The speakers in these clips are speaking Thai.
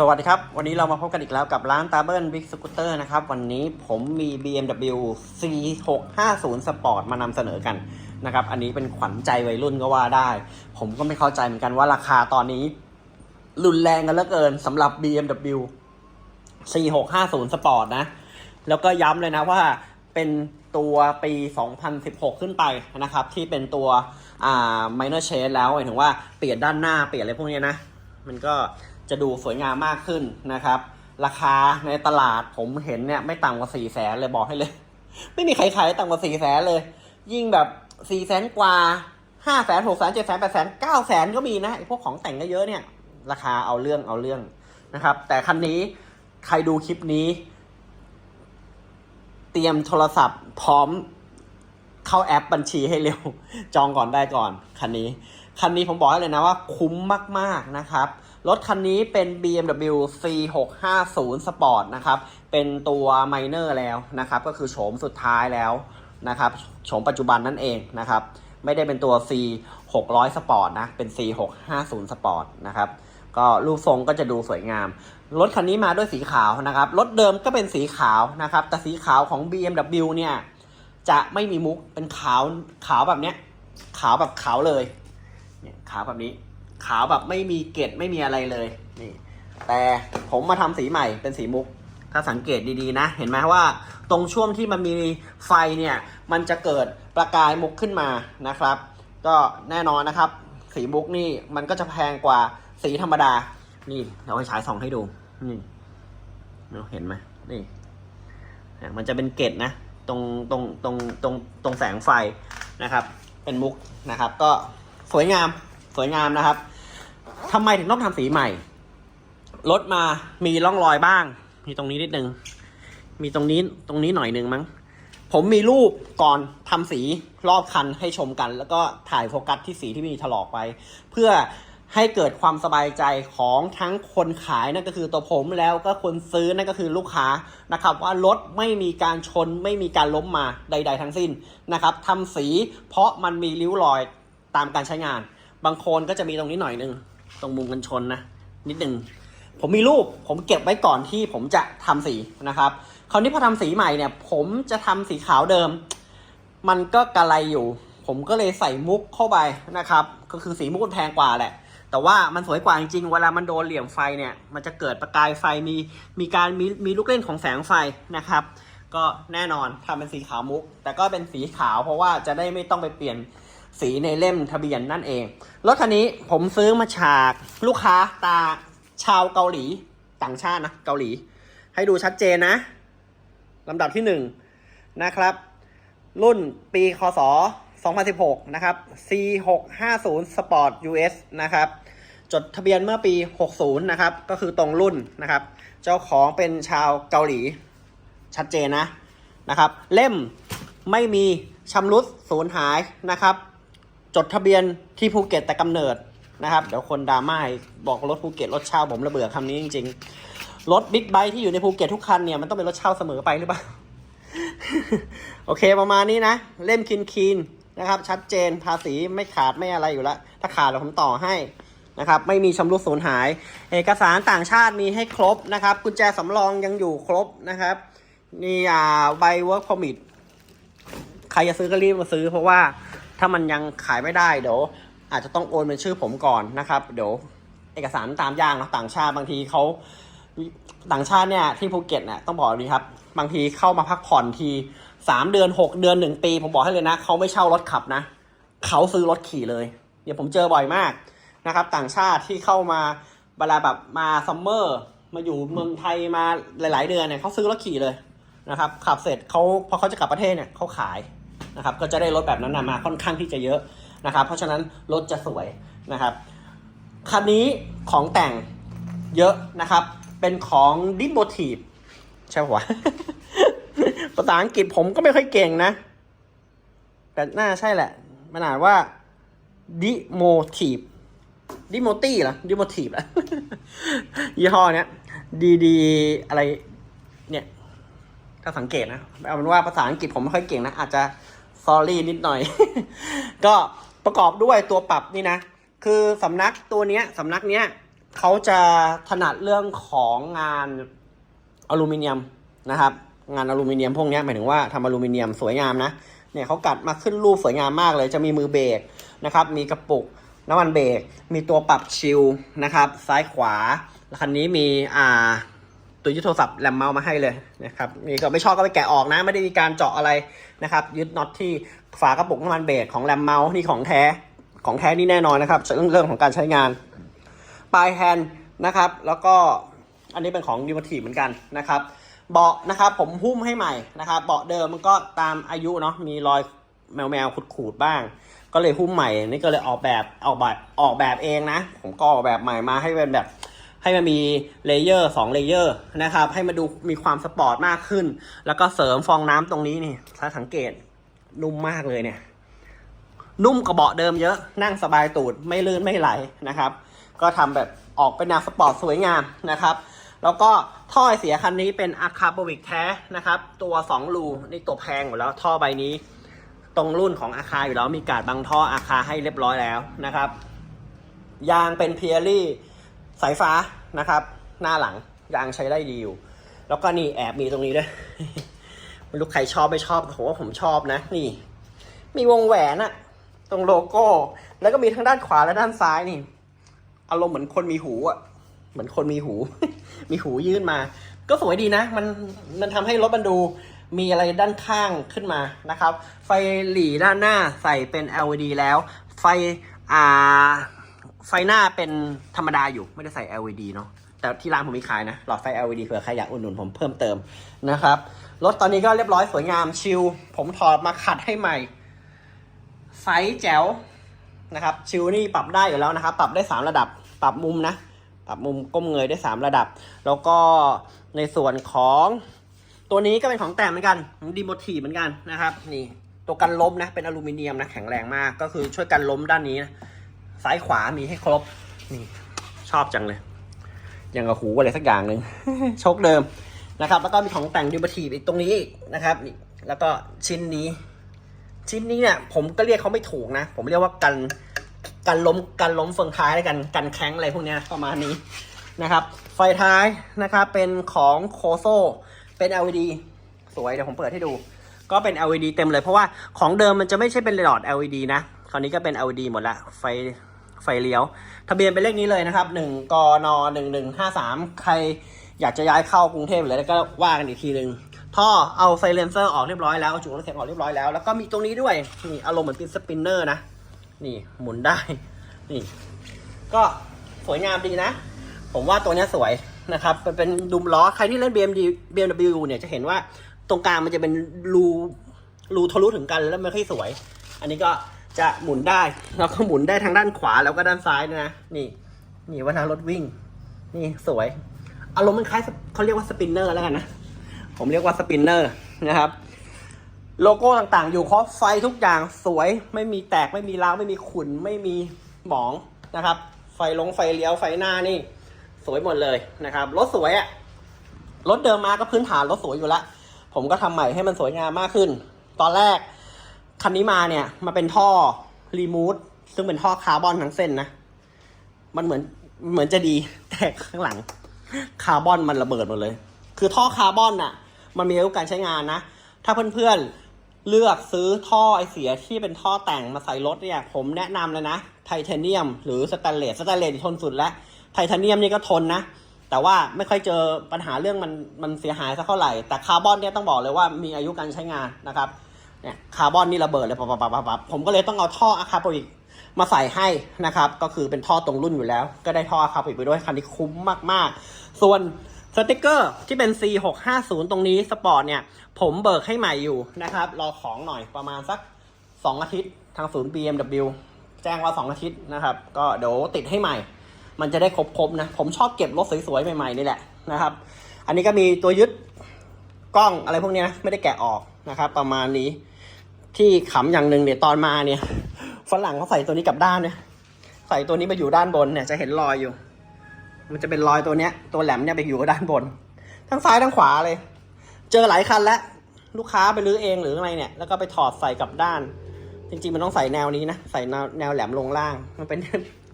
สวัสดีครับ วันนี้เรามาพบกันอีกแล้วกับร้านตาเบิลบิ๊กสกูตเตอร์นะครับ วันนี้ผมมี BMW C650 Sport มานำเสนอกันนะครับ อันนี้เป็นขวัญใจวัยรุ่นก็ว่าได้ ผมก็ไม่เข้าใจเหมือนกันว่าราคาตอนนี้ รุนแรงกันเหลือเกินสำหรับ BMW C650 Sport นะ แล้วก็ย้ำเลยนะว่าเป็นตัวปี 2016 ขึ้นไปนะครับ ที่เป็นตัวอ่า minor change แล้วหมายถึงว่าเปลี่ยนด้านหน้าเปลี่ยนอะไรพวกนี้นะ มันก็ จะดูสวยงามมากขึ้นนะครับ ราคาในตลาดผมเห็นเนี่ยไม่ต่ำกว่า4ี่แสนเลยบอกให้เลย ไม่มีใครขายต่ำกว่า4ี่แสนเลย ยิ่งแบบ4ี่แสนกว่าห้าแสนหกแสนเจ็ดแสนแปดแสนเก้าแสนก็มีนะไอพวกของแต่งเยอะๆเนี่ย ราคาเอาเรื่องเอาเรื่องนะครับ แต่คันนี้ใครดูคลิปนี้ เตรียมโทรศัพท์พร้อมเข้าแอปบัญชีให้เร็ว จองก่อนได้ก่อน คันนี้ คันนี้ผมบอกให้เลยนะว่าคุ้มมาก ๆนะครับ รถคันนี้เป็น BMW C650 Sport นะครับ เป็นตัว Minor แล้วนะครับ ก็คือโฉมสุดท้ายแล้วนะครับ โฉมปัจจุบันนั่นเองนะครับ ไม่ได้เป็นตัว C600 Sport นะ เป็น C650 Sport นะครับ ก็รูปทรงก็จะดูสวยงาม รถคันนี้มาด้วยสีขาวนะครับ รถเดิมก็เป็นสีขาวนะครับ แต่สีขาวของ BMW เนี่ย จะไม่มีมุก เป็นขาว ขาวแบบเนี้ย ขาวแบบขาวเลย เนี่ยขาวแบบนี้ ขาวแบบไม่มีเกล็ดไม่มีอะไรเลยนี่ แต่ผมมาทำสีใหม่เป็นสีมุก ถ้าสังเกตดีๆนะ เห็นไหมว่า ตรงช่วงที่มันมีไฟเนี่ย มันจะเกิดประกายมุกขึ้นมานะครับ ก็แน่นอนนะครับ สีมุกนี่มันก็จะแพงกว่าสีธรรมดา นี่เราให้ฉายส่องให้ดูนี่เห็นไหมนี่มันจะเป็นเกล็ดนะตรงตรงตรงตรงตรงแสงไฟนะครับ เป็นมุกนะครับ ก็สวยงาม สวยงามนะครับทำไมถึงต้องทำสีใหม่ รถมามีร่องรอยบ้าง มีตรงนี้นิดนึง มีตรงนี้ตรงนี้หน่อยนึงมั้ง ผมมีรูปก่อนทำสีรอบคันให้ชมกัน แล้วก็ถ่ายโฟกัสที่สีที่มีถลอกไป เพื่อให้เกิดความสบายใจของทั้งคนขายนั่นก็คือตัวผมแล้วก็คนซื้อนั่นก็คือลูกค้านะครับ ว่ารถไม่มีการชนไม่มีการล้มมาใด ๆ ทั้งสิ้นนะครับทำสีเพราะมันมีริ้วรอยตามการใช้งาน บางคนก็จะมีตรงนี้หน่อยนึง ตรงมุมกันชนนะ นิดหนึ่ง ผมมีรูปผมเก็บไว้ก่อนที่ผมจะทำสีนะครับ คราวนี้พอทำสีใหม่เนี่ย ผมจะทำสีขาวเดิม มันก็กระไรอยู่ ผมก็เลยใส่มุกเข้าไปนะครับ ก็คือสีมุกมันแพงกว่าแหละ แต่ว่ามันสวยกว่าจริงๆ เวลามันโดนเหลี่ยมไฟเนี่ย มันจะเกิดประกายไฟ มี มีการมีมีลูกเล่นของแสงไฟนะครับ ก็แน่นอนทำเป็นสีขาวมุก แต่ก็เป็นสีขาวเพราะว่าจะได้ไม่ต้องไปเปลี่ยน สีในเล่มทะเบียนนั่นเอง รถคันนี้ผมซื้อมาจากลูกค้าตาชาวเกาหลีต่างชาตินะเกาหลี ให้ดูชัดเจนนะลำดับที่หนึ่งนะครับ รุ่นปีคศ 2016 นะครับ C650 Sport US นะครับจดทะเบียนเมื่อปี 60 นะครับ ก็คือตรงรุ่นนะครับ เจ้าของเป็นชาวเกาหลี ชัดเจนนะนะครับ เล่มไม่มีชำรุดสูญหายนะครับ จดทะเบียนที่ภูเก็ตแต่กำเนิดนะครับ เดี๋ยวคนดราม่าบอกรถภูเก็ตรถเช่าผมระเบื่อคำนี้จริง ๆ รถบิ๊กไบค์ที่อยู่ในภูเก็ตทุกคันเนี่ยมันต้องเป็นรถเช่าเสมอไปหรือเปล่า โอเคประมาณนี้นะ เล่มคินคีนนะครับ ชัดเจนภาษีไม่ขาดไม่อะไรอยู่แล้ว ถ้าขาดเดี๋ยวผมต่อให้นะครับไม่มีชำรุดสูญหาย เอกสารต่างชาติมีให้ครบนะครับ กุญแจสำรองยังอยู่ครบนะครับนี่อ่าใบ work permit ใครจะซื้อก็รีบมาซื้อเพราะว่า ถ้ามันยังขายไม่ได้เดี๋ยวอาจจะต้องโอนเป็นชื่อผมก่อนนะครับ เดี๋ยวเอกสารตามยากเนะต่างชาติบางทีเขาต่างชาติเนี่ยที่ภูเก็ตเนี่ยต้องบอกเลยครับ บางทีเข้ามาพักผ่อนทีสามเดือนหกเดือนหนึ่งปี ผมบอกให้เลยนะเขาไม่เช่ารถขับนะเขาซื้อรถขี่เลยเดี๋ยวผมเจอบ่อยมากนะครับ ต่างชาติที่เข้ามาเวลาแบบมาซัมเมอร์มาอยู่เมืองไทยมาหลาย ๆ เดือนเนี่ยเขาซื้อรถขี่เลยนะครับขับเสร็จเขาพอเขาจะกลับประเทศเนี่ยเขาขาย นะครับก็จะได้รถแบบนั้นนะมาค่อนข้างที่จะเยอะนะครับ เพราะฉะนั้นรถจะสวยนะครับคันนี้ของแต่งเยอะนะครับ เป็นของ d i m o t i v e ใช่ปะวะภาษาอังกฤษผมก็ไม่ค่อยเก่งนะ แต่น่าใช่แหละมันอ่านว่า d i m o t i v e ดิโมตี้เหรอดิโมทีฟอะยี่ห้อเนี้ยดีดีอะไรเนี่ย ถ้าสังเกตนะเอาเป็นว่าภาษาอังกฤษผมไม่ค่อยเก่งนะ อาจจะ sorry นิดหน่อย ก็ประกอบด้วยตัวปรับนี่นะ คือสำนักตัวเนี้ยสำนักเนี้ยเขาจะถนัดเรื่องของงานอลูมิเนียมนะครับ งานอลูมิเนียมพวกนี้หมายถึงว่าทำอลูมิเนียมสวยงามนะเนี่ยเขากัดมาขึ้นรูปสวยงามมากเลย จะมีมือเบรกนะครับ มีกระปุกน้ำมันเบรกมีตัวปรับชิลนะครับ ซ้ายขวาแล้วคันนี้มีอ่า ตัวยึดโทรศัพท์แรมเมาส์มาให้เลยนะครับนี่ก็ไม่ชอบก็ไปแกะออกนะ ไม่ได้มีการเจาะอะไรนะครับ ยึดน็อตที่ฝากระปุกน้ำมันเบรกของแรมเมาส์นี่ของแท้ของแท้นี่แน่นอนนะครับเรื่องเรื่องของการใช้งานปลายแฮนด์นะครับ แล้วก็อันนี้เป็นของดิวทีเหมือนกันนะครับเบาะนะครับผมหุ้มให้ใหม่นะครับเบาะเดิมมันก็ตามอายุเนาะมีรอยแมวแมวๆขูดๆบ้าง ก็เลยหุ้มใหม่นี่ก็เลยออกแบบออกแบบออกแบบเองนะ ผมก็ออกแบบใหม่มาให้เป็นแบบ ให้มันมีเลเยอร์สองเลเยอร์นะครับ ให้มันดูมีความสปอร์ตมากขึ้น แล้วก็เสริมฟองน้ำตรงนี้นี่ถ้าสังเกตนุ่มมากเลยเนี่ย นุ่มกว่าเบาะเดิมเยอะนั่งสบายตูดไม่ลื่นไม่ไหลนะครับ ก็ทำแบบออกเป็นแนวสปอร์ตสวยงามนะครับ แล้วก็ท่อไอเสียคันนี้เป็นอะคาโบวิกแท้นะครับ ตัว2รูนี่ตัวแพงอยู่แล้วท่อใบนี้ ตรงรุ่นของอาคาอยู่แล้วมีการบังท่ออาคาให้เรียบร้อยแล้วนะครับยางเป็นเพียรี่ สายฟ้านะครับ หน้าหลังยางใช้ได้ดีอยู่ แล้วก็นี่แอบมีตรงนี้ด้วยไม่รู้ใครชอบไม่ชอบผมว่าผมชอบนะ นี่ มีวงแหวนอะตรงโลโก้ แล้วก็มีทั้งด้านขวาและด้านซ้ายนี่อารมณ์เหมือนคนมีหูอะเหมือนคนมีหู มีหูยื่นมา ก็สวยดีนะ มันมันทำให้รถมันดูมีอะไรด้านข้างขึ้นมานะครับ ไฟหลีด้านหน้าใส่เป็น LED แล้ว ไฟอ่า ไฟหน้าเป็นธรรมดาอยู่ไม่ได้ใส่ LED เนาะแต่ที่ร้านผมมีขายนะ หลอดไฟ LED เผื่อใครอยากอุดหนุนผมเพิ่มเติมนะครับ รถตอนนี้ก็เรียบร้อยสวยงามชิล ผมถอดมาขัดให้ใหม่ ไซส์แจ๋วนะครับ ชิลนี่ปรับได้อยู่แล้วนะครับ ปรับได้ 3 ระดับ ปรับมุมนะ ปรับมุมก้มเงยได้ 3 ระดับ แล้วก็ในส่วนของตัวนี้ก็เป็นของแต่เหมือนกันดีโมทีเหมือนกันนะครับ นี่ตัวกันล้มนะ เป็นอลูมิเนียมนะ แข็งแรงมาก ก็คือช่วยกันล้มด้านนี้นะ ซ้ายขวามีให้ครบ นี่ ชอบจังเลย ยังกับหูอะไรสักอย่างหนึ่งโชคเดิมนะครับ แล้วก็มีของแต่งดิวบัทีอีกตรงนี้อีกนะครับนี่แล้วก็ชิ้นนี้ ชิ้นนี้เนี่ย ผมก็เรียกเขาไม่ถูกนะ ผมเรียกว่ากันกันล้มกันล้มเฟืองท้ายแล้วกันกันแข้งอะไรพวกเนี้ยประมาณนี้นะครับ ไฟท้ายนะครับเป็นของโคโซเป็น LED สวยเดี๋ยวผมเปิดให้ดู ก็เป็น LED เต็มเลยเพราะว่าของเดิมมันจะไม่ใช่เป็นหลอด LED นะ คราวนี้ก็เป็น LED หมดละไฟ ไฟเลี้ยว ทะเบียนเป็นเลขนี้เลยนะครับ1กน1153 ใครอยากจะย้ายเข้ากรุงเทพเลยก็ว่ากันอีกทีหนึ่งท่อเอาไซเลนเซอร์ออกเรียบร้อยแล้วเอาจุกน้ำเสียงออกเรียบร้อยแล้ว แล้วก็มีตรงนี้ด้วยนี่อารมณ์เหมือนเป็นสปินเนอร์นะ นี่หมุนได้ นี่ ก็สวยงามดีนะ ผมว่าตัวนี้สวยนะครับมันเป็นดุมล้อ ใครที่เล่น BMD BMW เนี่ยจะเห็นว่าตรงกลางมันจะเป็นรูรูทะลุถึงกันแล้วไม่ค่อยสวย อันนี้ก็ จะหมุนได้แล้วก็หมุนได้ทั้งด้านขวาแล้วก็ด้านซ้ายนะนี่นี่วลารถวิ่ง นี่สวย อารมณ์มันคล้ายเขาเรียกว่าสปินเนอร์แล้วกันนะผมเรียกว่าสปินเนอร์นะครับ โลโก้ต่างๆ อยู่ครบไฟทุกอย่างสวยไม่มีแตกไม่มีร้าวไม่มีขุ่นไม่มีหมองนะครับ ไฟลงไฟเลี้ยวไฟหน้านี่ สวยหมดเลยนะครับรถสวยอะรถเดิมมาก็พื้นฐานรถสวยอยู่ล้วผมก็ทำใหม่ให้มันสวยงามมากขึ้น ตอนแรก คันนี้มาเนี่ยมาเป็นท่อรีมูทซึ่งเป็นท่อคาร์บอนทั้งเส้นนะ มันเหมือนเหมือนจะดีแต่ข้างหลัง คาร์บอนมันระเบิดหมดเลย คือท่อคาร์บอนน่ะ มันมีอายุการใช้งานนะ ถ้าเพื่อนๆเลือกซื้อท่อไอเสียที่เป็นท่อแต่งมาใส่รถเนี่ย ผมแนะนำเลยนะไทเทเนียม หรือสแตนเลสสแตนเลสทนสุดแล้วไทเทเนียมนี่ก็ทนนะแต่ว่าไม่ค่อยเจอปัญหาเรื่องมันมันเสียหายสักเท่าไหร่ แต่คาร์บอนเนี่ยต้องบอกเลยว่ามีอายุการใช้งานนะครับ เนี่ยคาร์บอนนี่ระเบิดเลยปับปับปับปับผมก็เลยต้องเอาท่ออะคาโปริกมาใส่ให้นะครับ ก็คือเป็นท่อตรงรุ่นอยู่แล้ว ก็ได้ท่ออะคาโปริกไปด้วยคันนี้คุ้มมากๆ ส่วนสติกเกอร์ที่เป็น C650 ตรงนี้สปอร์ตเนี่ย ผมเบิกให้ใหม่อยู่นะครับ รอของหน่อยประมาณสัก 2 อาทิตย์ทางศูนย์ BMW แจ้งว่า 2 อาทิตย์นะครับ ก็เดี๋ยวติดให้ใหม่ มันจะได้ครบๆนะ ผมชอบเก็บรถสวยๆ ใหม่ๆ นี่แหละนะครับ อันนี้ก็มีตัวยึดกล้องอะไรพวกนี้นะ ไม่ได้แกะออกนะครับ ประมาณนี้ ที่ขำอย่างหนึ่งเนี่ยตอนมาเนี่ยฝรั่งเขาใส่ตัวนี้กลับด้านเนี่ยใส่ตัวนี้มาอยู่ด้านบนเนี่ยจะเห็นรอยอยู่ มันจะเป็นรอยตัวเนี้ย ตัวแหลมเนี่ยไปอยู่ด้านบน ทั้งซ้ายทั้งขวาเลย เจอหลายคันแล้วลูกค้าไปรื้อเองหรืออะไรเนี่ย แล้วก็ไปถอดใส่กลับด้าน จริงๆมันต้องใส่แนวนี้นะใส่แนวแนวแหลมลงล่าง มันเป็น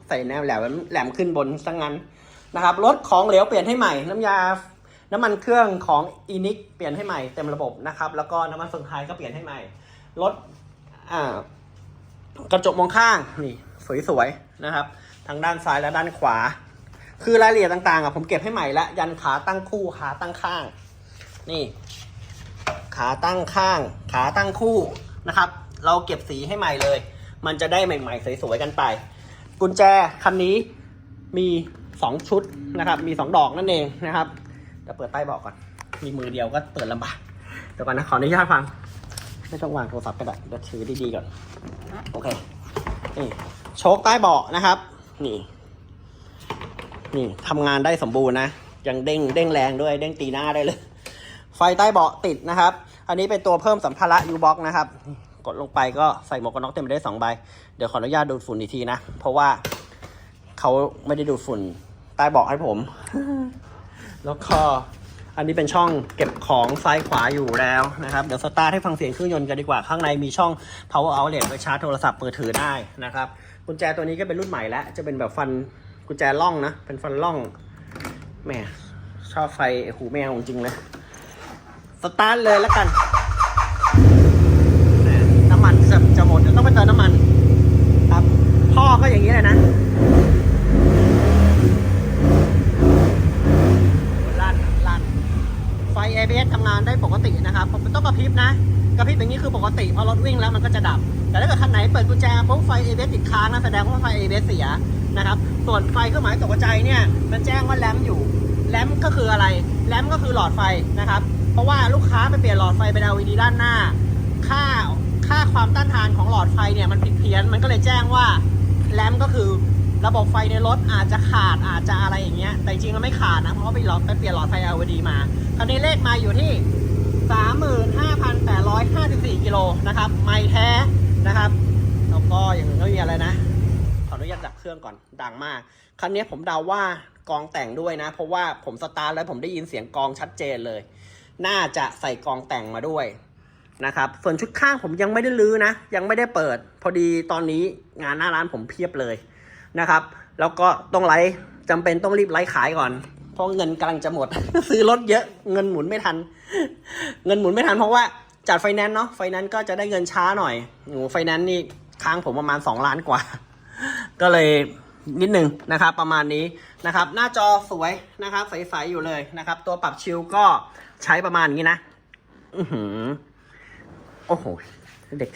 ใส่แนวแหลมแหลมขึ้นบนซะงั้นนะครับรถของเหลวเปลี่ยนให้ใหม่ น้ำยา น้ำมันเครื่องของอีนิกเปลี่ยนให้ใหม่เต็มระบบนะครับแล้วก็น้ำมันเฟืองท้ายก็เปลี่ยนให้ใหม่ รถอ่ากระจกมองข้างนี่สวยๆนะครับ ทางด้านซ้ายและด้านขวา คือรายละเอียดต่างๆอะผมเก็บให้ใหม่ล้วยันขาตั้งคู่ขาตั้งข้าง นี่ ขาตั้งข้าง ขาตั้งคู่นะครับ เราเก็บสีให้ใหม่เลย มันจะได้ใหม่ๆสวยๆกันไป กุญแจคันนี้มีสองชุดนะครับ มีสองดอกนั่นเองนะครับเดี๋ยวเปิดใต้เบาะก่อน มีมือเดียวก็เปิดลำบากเดี๋ยวก่อนนะขออนุญาตฟัง ไม่ต้องวางโทรศัพท์ก็ได้เดี๋ยวถือดีๆก่อน โอเค นี่ โชคใต้เบาะนะครับ นี่ นี่ทำงานได้สมบูรณ์นะ ยังเด้งเด้งแรงด้วย เด้งตีหน้าได้เลย ไฟใต้เบาะติดนะครับ อันนี้เป็นตัวเพิ่มสัมภาระยูบ็อกนะครับ กดลงไปก็ใส่หมวกกันน็อกเต็มไปได้สองใบ เดี๋ยวขออนุญาตดูดฝุ่นอีกทีนะ เพราะว่าเขาไม่ได้ดูดฝุ่นใต้เบาะให้ผม แล้วก็ อันนี้เป็นช่องเก็บของซ้ายขวาอยู่แล้วนะครับ เดี๋ยวสตาร์ทให้ฟังเสียงเครื่องยนต์กันดีกว่า ข้างในมีช่อง power outlet ไว้ชาร์จโทรศัพท์มือถือได้นะครับ กุญแจตัวนี้ก็เป็นรุ่นใหม่แล้ว จะเป็นแบบฟันกุญแจล่องนะ เป็นฟันล่อง แหม ชอบไฟหูแมวจริงเลยสตาร์ทเลยแล้วกัน น้ำมันจะจะหมดต้องไปเติมน้ำมัน ครับ พ่อก็อย่างนี้เลยนะ ลั่นลั่นไฟ ABS ทำงานได้ปกตินะครับผมต้องกระพริบนะ กระพริบอย่างนี้คือปกติพอรถวิ่งแล้วมันก็จะดับ แต่ถ้าเกิดคันไหนเปิดกุญแจปุ๊บไฟ ABS ติดค้างนะแสดงว่าไฟ ABS เสียนะครับ ส่วนไฟเครื่องหมายตกใจเนี่ยมันแจ้งว่าแลมอยู่ แลมก็คืออะไร แลมก็คือหลอดไฟนะครับ เพราะว่าลูกค้าไปเปลี่ยนหลอดไฟเป็น LED ด้านหน้า ค่าค่าความต้านทานของหลอดไฟเนี่ยมันผิดเพี้ยน มันก็เลยแจ้งว่าแลมก็คือ ระบบไฟในรถอาจจะขาดอาจจะอะไรอย่างเงี้ยแต่จริงมันไม่ขาดนะเพราะว่าไปหลอดไปเปลี่ยนหลอดไฟ LED มา คราวนี้เลขมาอยู่ที่ 35,854กิโลนะครับไม่แท้นะครับแล้วก็อย่างอื่นก็มีอะไรนะ ขออนุญาตดับเครื่องก่อนดังมาก ครั้นี้ผมเดาว่ากองแต่งด้วยนะ เพราะว่าผมสตาร์ทแล้วผมได้ยินเสียงกองชัดเจนเลย น่าจะใส่กองแต่งมาด้วยนะครับ ส่วนชุดข้างผมยังไม่ได้ลื้อนะ ยังไม่ได้เปิด พอดีตอนนี้งานหน้าร้านผมเพียบเลย นะครับ แล้วก็ต้องไลฟ์จำเป็นต้องรีบไลฟ์ขายก่อน เพราะเงินกำลังจะหมด ซื้อรถเยอะเงินหมุนไม่ทัน เงินหมุนไม่ทันเพราะว่าจัดไฟแนนซ์เนาะไฟแนนซ์ก็จะได้เงินช้าหน่อยหนูไฟแนนซ์นี่ค้างผมประมาณ 2 ล้านกว่า ก็เลยนิดหนึ่งนะครับ ประมาณนี้นะครับ หน้าจอสวยนะครับ ใสๆอยู่เลยนะครับ ตัวปรับชิลก็ใช้ประมาณนี้นะอือหือโอ้โห เด็ก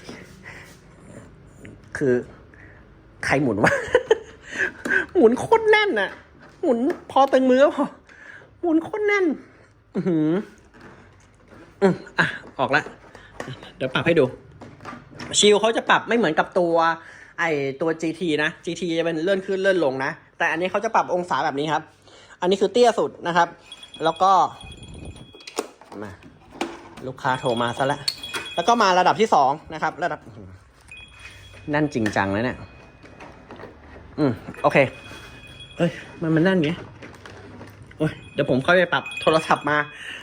คือ ใครหมุนวะ หมุนโคตรแน่นอะหมุนพอตึงมือก็พอหมุนโคตรแน่น อือหืออืมอะ ออกล้วเดี๋ยวปรับให้ดู ชิลเขาจะปรับไม่เหมือนกับตัว ไอตัว GT นะ GT จะเป็นเลื่อนขึ้นเลื่อนลงนะ แต่อันนี้เขาจะปรับองศาแบบนี้ครับ อันนี้คือเตี้ยสุดนะครับ แล้วก็มาลูกค้าโทรมาซะแล้วแล้วก็มาระดับที่สองนะครับ ระดับนั่นจริงจังเลยเนี่ย อืม โอเคเอ้ย มันมันนั่นไงโอ้ย เดี๋ยวผมค่อยไปปรับโทรศัพท์มา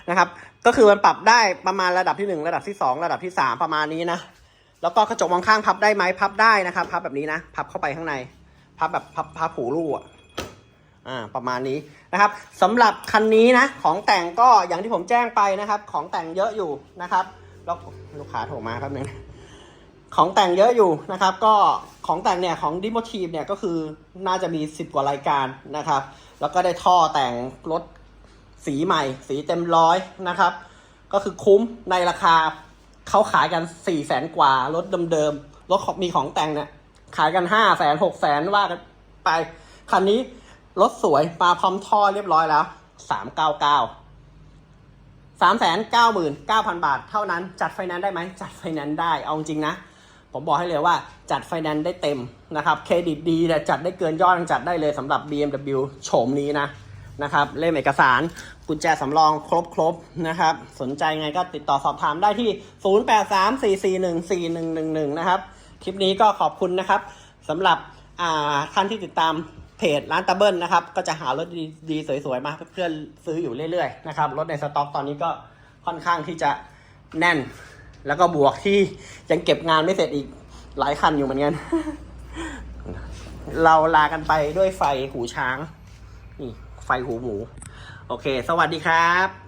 นะครับ ก็คือมันปรับได้ประมาณระดับที่หนึ่งระดับที่สองระดับที่สามประมาณนี้นะ แล้วก็กระจกมองข้างพับได้ไหมพับได้นะครับ พับแบบนี้นะ พับเข้าไปข้างใน พับแบบพับพับผูรูอะอ่าประมาณนี้นะครับสำหรับคันนี้นะ ของแต่งก็อย่างที่ผมแจ้งไปนะครับ ของแต่งเยอะอยู่นะครับแล้วลูกค้าโทรมาครับนึง ของแต่งเยอะอยู่นะครับ ก็ของแต่งเนี่ยของดิโมทีฟเนี่ยก็คือน่าจะมี 10 กว่ารายการนะครับ แล้วก็ได้ท่อแต่งรถสีใหม่ สีเต็มร้อยนะครับ ก็คือคุ้มในราคาเขาขายกัน4ี่แสนกว่ารถเดิมๆรถของมีของแต่งเนี่ยขายกันห้าแสนหกแสนว่ากันไป คันนี้รถสวยมาพร้อมท่อเรียบร้อยแล้วสามเก้าเก้าสามแสนเก้าหมื่นเก้าพันบาท เท่านั้นจัดไฟแนนซ์ได้ไหมจัดไฟแนนซ์ได้เอาจริงนะ ผมบอกให้เลยว่าจัดไฟแนนซ์ได้เต็มนะครับเครดิตดีแต่จัดได้เกินยอดจัดได้เลยสำหรับ BMW โฉมนี้นะนะครับเล่มเอกสารกุญแจสำรองครบครบนะครับ สนใจไงก็ติดต่อสอบถามได้ที่ 0834414111 นะครับ คลิปนี้ก็ขอบคุณนะครับสำหรับท่านที่ติดตามเพจร้านตาเบิลนะครับ ก็จะหารถดีๆสวยๆมาเพื่อนซื้ออยู่เรื่อยๆนะครับ รถในสต็อกตอนนี้ก็ค่อนข้างที่จะแน่น แล้วก็บวกที่ยังเก็บงานไม่เสร็จอีกหลายคันอยู่เหมือนกัน เราลากันไปด้วยไฟหูช้าง นี่ไฟหูหมู โอเค สวัสดีครับ